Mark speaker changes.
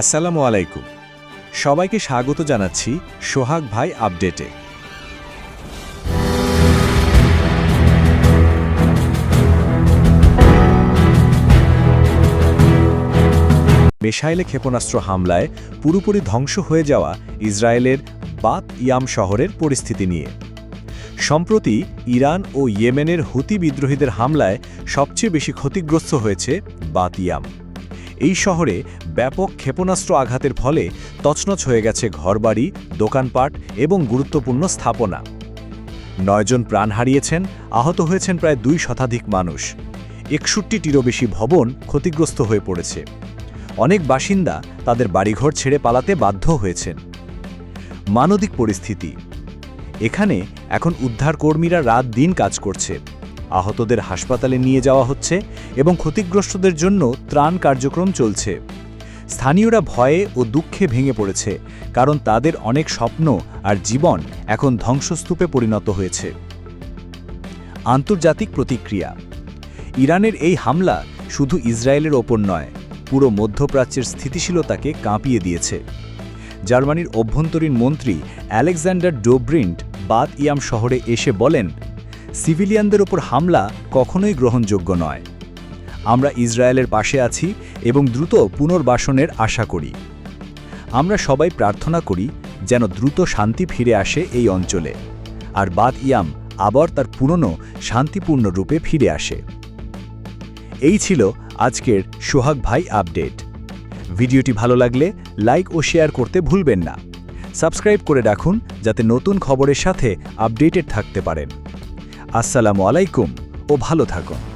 Speaker 1: আসসালামু আলাইকুম। সবাইকে স্বাগত জানাচ্ছি সোহাগ ভাই আপডেটে। মিসাইলে ক্ষেপণাস্ত্র হামলায় পুরোপুরি ধ্বংস হয়ে যাওয়া ইসরায়েলের বাত ইয়াম শহরের পরিস্থিতি নিয়ে। সম্প্রতি ইরান ও ইয়েমেনের হুতি বিদ্রোহীদের হামলায় সবচেয়ে বেশি ক্ষতিগ্রস্ত হয়েছে বাতিয়াম এই শহরে ব্যাপক ক্ষেপণাস্ত্র আঘাতের ফলে তছনছ হয়ে গেছে ঘরবাড়ি, দোকানপাট এবং গুরুত্বপূর্ণ স্থাপনা। নয়জন প্রাণ হারিয়েছেন, আহত হয়েছেন প্রায় দুই শতাধিক মানুষ। একষট্টিটিরও বেশি ভবন ক্ষতিগ্রস্ত হয়ে পড়েছে। অনেক বাসিন্দা তাদের বাড়িঘর ছেড়ে পালাতে বাধ্য হয়েছেন। মানবিক পরিস্থিতি। এখানে এখন উদ্ধারকর্মীরা রাত দিন কাজ করছে। আহতদের হাসপাতালে নিয়ে যাওয়া হচ্ছে এবং ক্ষতিগ্রস্তদের জন্য ত্রাণ কার্যক্রম চলছে। স্থানীয়রা ভয়ে ও দুঃখে ভেঙে পড়েছে, কারণ তাদের অনেক স্বপ্ন আর জীবন এখন ধ্বংসস্তূপে পরিণত হয়েছে। আন্তর্জাতিক প্রতিক্রিয়া। ইরানের এই হামলা শুধু ইসরায়েলের ওপর নয়, পুরো মধ্যপ্রাচ্যের স্থিতিশীলতাকে কাঁপিয়ে দিয়েছে। জার্মানির অভ্যন্তরীণ মন্ত্রী আলেকজান্ডার ডোব্রিন্ট বাত ইয়াম শহরে এসে বলেন সিভিলিয়ানদের ওপর হামলা কখনোই গ্রহণযোগ্য নয়। আমরা ইসরায়েলের পাশে আছি এবং দ্রুত পুনর্বাসনের আশা করি। আমরা সবাই প্রার্থনা করি যেন দ্রুত শান্তি ফিরে আসে এই অঞ্চলে, আর বাদ ইয়াম আবার তার পুরনো শান্তিপূর্ণ রূপে ফিরে আসে। এই ছিল আজকের সোহাগ ভাই আপডেট। ভিডিওটি ভালো লাগলে লাইক ও শেয়ার করতে ভুলবেন না। সাবস্ক্রাইব করে রাখুন যাতে নতুন খবরের সাথে আপডেটেড থাকতে পারেন। আসসালামু আলাইকুম ও ভালো থাকুন।